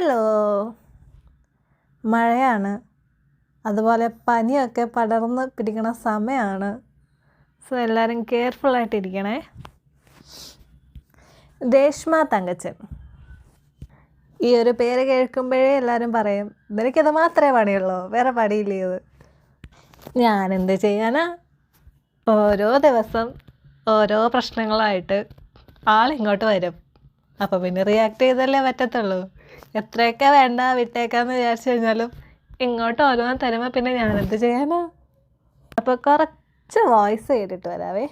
Hello മഴയാണ്. അതുപോലെ പനിയൊക്കെ പടർന്ന് പിടിക്കണ സമയമാണ് സോ എല്ലാവരും കെയർഫുള്ളായിട്ടിരിക്കണേ രേഷ്മ തങ്കച്ചൻ. ഈ ഒരു പേര് കേൾക്കുമ്പോഴേ എല്ലാവരും പറയും നിനക്കിത് മാത്രമേ പണിയുള്ളൂ വേറെ പണിയില്ലേ ഞാനെന്ത് ചെയ്യാനാ? ഓരോ ദിവസം ഓരോ പ്രശ്നങ്ങളായിട്ട് ആളിങ്ങോട്ട് വരും. അപ്പോൾ പിന്നെ റിയാക്ട് ചെയ്തല്ലേ പറ്റത്തുള്ളൂ. എത്രയൊക്കെ വേണ്ട വിട്ടേക്കാന്ന് വിചാരിച്ചു കഴിഞ്ഞാലും ഇങ്ങോട്ട് ഓരോന്ന് തരുമ്പോൾ പിന്നെ ഞാൻ എന്ത് ചെയ്യാനാ? അപ്പോൾ കുറച്ച് വോയിസ് കേട്ടിട്ട് വരാവേ.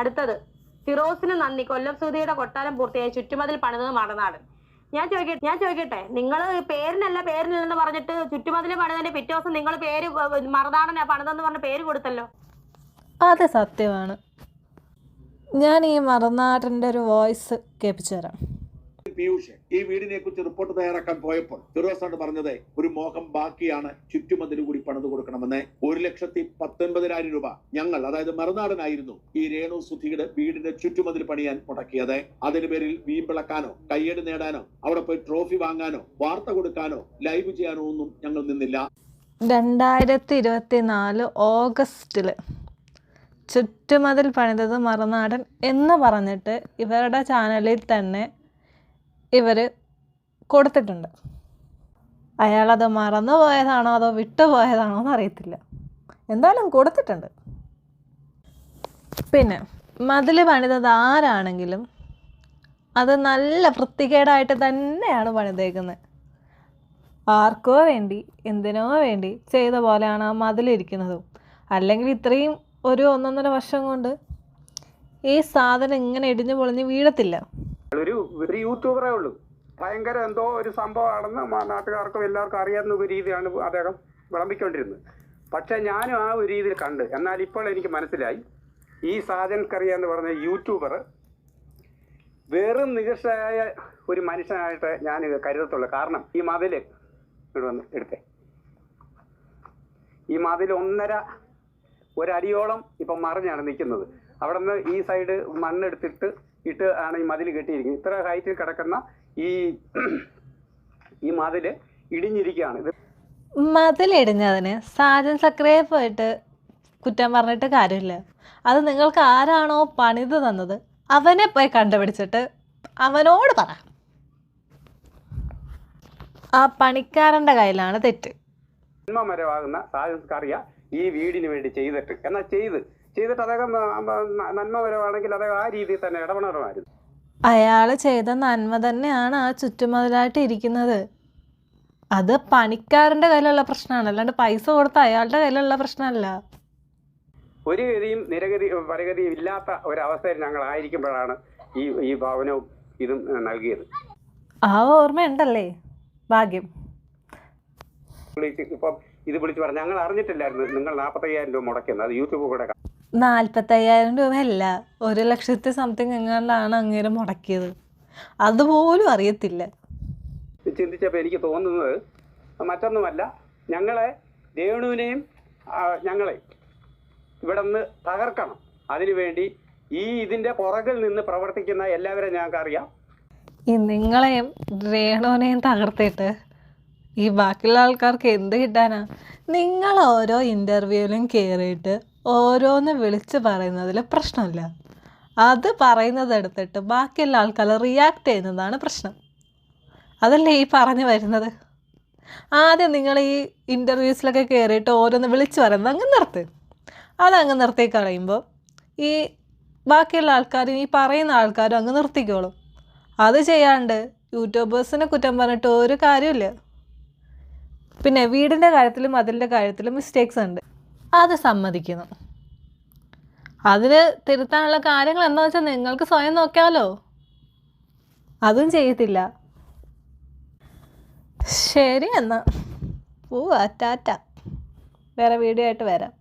അടുത്തത്. ഫിറോസിന് നന്ദി. കൊല്ലം സുധിയുടെ കൊട്ടാരം പൂർത്തിയായി. ചുറ്റുമതിൽ പണിതത് മടനാട് ഞാൻ ചോദിക്കട്ടെ ഞാൻ ചോദിക്കട്ടെ നിങ്ങൾ പേരിനല്ല പേരിനില്ലെന്ന് പറഞ്ഞിട്ട് ചുറ്റുമതിൽ പണിതതിന്റെ പിറ്റേ ദിവസം നിങ്ങൾ പേര് മറുനാടനാ പണിതെന്ന് പറഞ്ഞ പേര് കൊടുത്തല്ലോ? അത് സത്യമാണ്. ഞാൻ ഈ മറുനാടിന്റെ ഒരു വോയിസ് കേൾപ്പിച്ചു തരാം പീയൂഷ് ഈ വീടിനെ കുറിച്ച് റിപ്പോർട്ട് തയ്യാറാക്കാൻ പോയപ്പോൾ ഫിറോസാണ് പറഞ്ഞത് ഒരു മോഹം ബാക്കിയാണ് ചുറ്റുമതിൽ കൂടി പണിത് കൊടുക്കണമെന്ന്. ഒരു ലക്ഷത്തി പത്തൊൻപതിനായിരം രൂപ ഞങ്ങൾ അതായത് മറുനാടനായിരുന്നു ഈ രേണു സുധിയുടെ വീടിന്റെ ചുറ്റുമതിൽ പണിയാൻ മുടക്കിയത്. അതിന് പേരിൽ വീമ്പിളക്കാനോ കയ്യേട് നേടാനോ അവിടെ പോയി ട്രോഫി വാങ്ങാനോ വാർത്ത കൊടുക്കാനോ ലൈവ് ചെയ്യാനോ ഒന്നും ഞങ്ങൾ നിന്നില്ല. രണ്ടായിരത്തി ഇരുപത്തി നാല് ഓഗസ്റ്റിൽ ചുറ്റുമതിൽ പണിതത് മറുനാടൻ എന്ന് പറഞ്ഞിട്ട് ഇവരുടെ ചാനലിൽ തന്നെ ഇവർ കൊടുത്തിട്ടുണ്ട്. അയാളത് മറന്നു പോയതാണോ അതോ വിട്ടുപോയതാണോ എന്ന് അറിയത്തില്ല. എന്തായാലും കൊടുത്തിട്ടുണ്ട്. പിന്നെ മതിൽ പണിതത് ആരാണെങ്കിലും അത് നല്ല വൃത്തികേടായിട്ട് തന്നെയാണ് പണിതേക്കുന്നത് ആർക്കോ വേണ്ടി എന്തിനോ വേണ്ടി ചെയ്ത പോലെയാണ് ആ മതിലിരിക്കുന്നതും. അല്ലെങ്കിൽ ഇത്രയും ഒരു ഒന്നൊന്നര വർഷം കൊണ്ട് ഈ സാധനം ഇങ്ങനെ ഇടിഞ്ഞു പൊളിഞ്ഞ് വീഴത്തില്ല. ഒരു ഒരു യൂട്യൂബറേ ഉള്ളൂ. ഭയങ്കര എന്തോ ഒരു സംഭവമാണെന്ന് നാട്ടുകാർക്കും എല്ലാവർക്കും അറിയാവുന്ന ഒരു രീതിയാണ് അദ്ദേഹം വിളമ്പിക്കൊണ്ടിരുന്നത്. പക്ഷെ ഞാനും ആ ഒരു രീതിയിൽ കണ്ട്. എന്നാൽ ഇപ്പോൾ എനിക്ക് മനസ്സിലായി. ഈ സാജൻ എന്ന് പറഞ്ഞ യൂട്യൂബർ വെറും നികൃഷ്ടയായ ഒരു മനുഷ്യനായിട്ട് ഞാൻ കരുതത്തുള്ളൂ. കാരണം ഈ മതിൽ ഇവിടെ വന്ന് എടുത്തേ. ഈ മതിൽ ഒന്നര ഒരടിയോളം ഇപ്പം മറിഞ്ഞാണ് നിൽക്കുന്നത്. അവിടെ നിന്ന് ഈ സൈഡ് മണ്ണെടുത്തിട്ട് ഇട്ട് ആണ് ഈ മതിൽ കെട്ടിയിരിക്കുന്നത്. ഇത്ര ഹൈറ്റിൽ കിടക്കുന്ന ഈ ഈ മതിൽ ഇടിഞ്ഞിരിക്കുകയാണ്. ഇത് മതിലിടിഞ്ഞതിന് സാജൻ സക്രിയെ പോയിട്ട് കുറ്റം പറഞ്ഞിട്ട് കാര്യമില്ല. അത് നിങ്ങൾക്ക് ആരാണോ പണിത് തന്നത് അവനെ പോയി കണ്ടുപിടിച്ചിട്ട് അവനോട് പറ. ആ പണിക്കാരന്റെ കയ്യിലാണ് തെറ്റ്. നന്മമരമാകുന്ന സാഹചര്യക്കറിയ ഈ വീടിന് വേണ്ടി ചെയ്തിട്ട്. എന്നാ ചെയ്ത്. ചെയ്തിട്ട് അദ്ദേഹം നന്മപരമാണെങ്കിൽ അദ്ദേഹം ആ രീതിയിൽ തന്നെ ഇടപെടണമായിരുന്നു. അയാൾ ചെയ്ത നന്മ തന്നെയാണ് ആ ചുറ്റുമതിലായിട്ട് ഇരിക്കുന്നത്. അത് പണിക്കാരന്റെ കയ്യിലുള്ള പ്രശ്നമാണ്. അല്ലാണ്ട് പൈസ കൊടുത്ത അയാളുടെ കയ്യിലുള്ള പ്രശ്നമല്ല. ഒരു ഗതിയും നിരഗതി പരഗതിയും ഇല്ലാത്ത ഒരവസ്ഥയിൽ ഞങ്ങൾ ആയിരിക്കുമ്പോഴാണ് ഈ ഈ ഭവനവും ഇതും നൽകിയത്. ആ ഓർമ്മയുണ്ടല്ലേ? ഭാഗ്യം. ഇപ്പം ഇത് വിളിച്ച് പറഞ്ഞു ഞങ്ങൾ അറിഞ്ഞിട്ടില്ലായിരുന്നു. നിങ്ങൾ നാൽപ്പത്തയ്യായിരം രൂപ മുടക്കുന്നത് അത് യൂട്യൂബ് കൂടെ നാൽപ്പത്തയ്യായിരം രൂപയല്ല. ഒരു ലക്ഷത്തി സംതിങ് എങ്ങാണ്ടാണ് അങ്ങേര് മുടക്കിയത്. അതുപോലും അറിയത്തില്ല. ചിന്തിച്ചപ്പോൾ എനിക്ക് തോന്നുന്നത് മറ്റൊന്നുമല്ല. ഞങ്ങളെ രേണുവിനെയും ഞങ്ങളെ ഇവിടെ നിന്ന് തകർക്കണം. അതിനുവേണ്ടി ഈ ഇതിന്റെ പുറകിൽ നിന്ന് പ്രവർത്തിക്കുന്ന എല്ലാവരെയും ഞങ്ങൾക്ക് അറിയാം ഈ നിങ്ങളെയും രേണുവിനെയും തകർത്തിട്ട് ഈ ബാക്കിയുള്ള ആൾക്കാർക്ക് എന്ത് കിട്ടാനാ? നിങ്ങൾ ഓരോ ഇന്റർവ്യൂവിലും കയറിയിട്ട് ഓരോന്ന് വിളിച്ച് പറയുന്നതിൽ പ്രശ്നമില്ല. അത് പറയുന്നത് എടുത്തിട്ട് ബാക്കിയുള്ള ആൾക്കാർ റിയാക്ട് ചെയ്യുന്നതാണ് പ്രശ്നം. അതല്ലേ ഈ പറഞ്ഞു വരുന്നത്? ആദ്യം നിങ്ങൾ ഈ ഇന്റർവ്യൂസിലൊക്കെ കയറിയിട്ട് ഓരോന്ന് വിളിച്ച് പറയുന്നത് അങ്ങ് നിർത്ത്. അതങ്ങ് നിർത്തി കളയുമ്പോൾ ഈ ബാക്കിയുള്ള ആൾക്കാരും ഈ പറയുന്ന ആൾക്കാരും അങ്ങ് നിർത്തിക്കോളും. അത് ചെയ്യാണ്ട് യൂട്യൂബേഴ്സിനെ കുറ്റം പറഞ്ഞിട്ട് ഒരു കാര്യമില്ല പിന്നെ വീടിന്റെ കാര്യത്തിലും അതിന്റെ കാര്യത്തിലും മിസ്റ്റേക്സ് ഉണ്ട്. അത് സമ്മതിക്കുന്നു. അതിന് തിരുത്താനുള്ള കാര്യങ്ങൾ എന്താണെന്ന് വെച്ചാൽ നിങ്ങൾക്ക് സ്വയം നോക്കാമല്ലോ അതും ചെയ്യത്തില്ല. ശരി എന്നാ. പോവാ ടാറ്റ. വേറെ വീഡിയോ ആയിട്ട് വരാം.